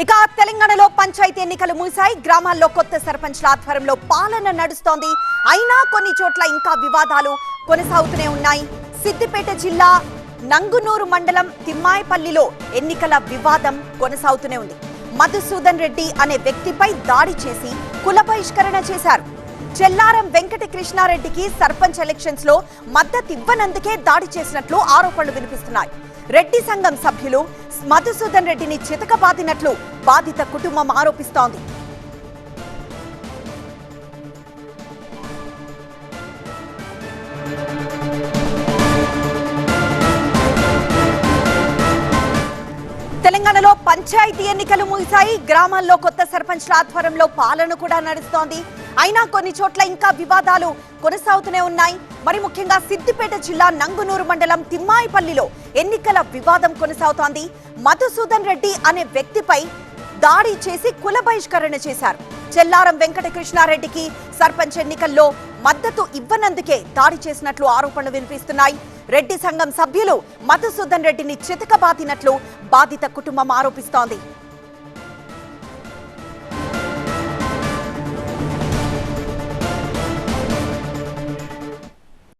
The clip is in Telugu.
ఇక తెలంగాణలో పంచాయతీ ఎన్నికలు ముగిశాయి. గ్రామాల్లో కొత్త సర్పంచ్ల ఆధ్వర్యంలో పాలన నడుస్తోంది. అయినా కొన్ని చోట్ల ఇంకా వివాదాలు కొనసాగుతూనే ఉన్నాయి. సిద్దిపేట జిల్లా నంగునూరు మండలం తిమ్మాయిపల్లిలో ఎన్నికల వివాదం కొనసాగుతూనే ఉంది. మధుసూదన్ రెడ్డి అనే వ్యక్తిపై దాడి చేసి కుల బహిష్కరణ చేశారు. చెల్లారం వెంకట కృష్ణారెడ్డికి సర్పంచ్ ఎలక్షన్స్లో మద్దతివ్వనందుకే దాడి చేసినట్లు ఆరోపణలు వినిపిస్తున్నాయి. రెడ్డి సంఘం సభ్యులు మధుసూదన్ రెడ్డిని చితకబాదినట్లు బాధిత కుటుంబం ఆరోపిస్తోంది. తెలంగాణలో పంచాయతీ ఎన్నికలు ముగిశాయి. గ్రామాల్లో కొత్త సర్పంచ్ల ఆధ్వర్యంలో పాలన కూడా నడుస్తోంది. అయినా కొన్ని చోట్ల ఇంకా వివాదాలు కొనసాగుతూనే ఉన్నాయి. మరి ముఖ్యంగా సిద్దిపేట జిల్లా నంగునూరు మండలం తిమ్మాయిపల్లిలో ఎన్నికల వివాదం కొనసాగుతోంది. మధుసూదన్ రెడ్డి అనే వ్యక్తిపై దాడి చేసి కుల బహిష్కరణ చేశారు. చెల్లారం వెంకటకృష్ణారెడ్డికి సర్పంచ్ ఎన్నికల్లో మద్దతు ఇవ్వనందుకే దాడి చేసినట్లు ఆరోపణలు వినిపిస్తున్నాయి. రెడ్డి సంఘం సభ్యులు మధుసూదన్ రెడ్డిని చితకబాదినట్లు బాధిత కుటుంబం ఆరోపిస్తోంది.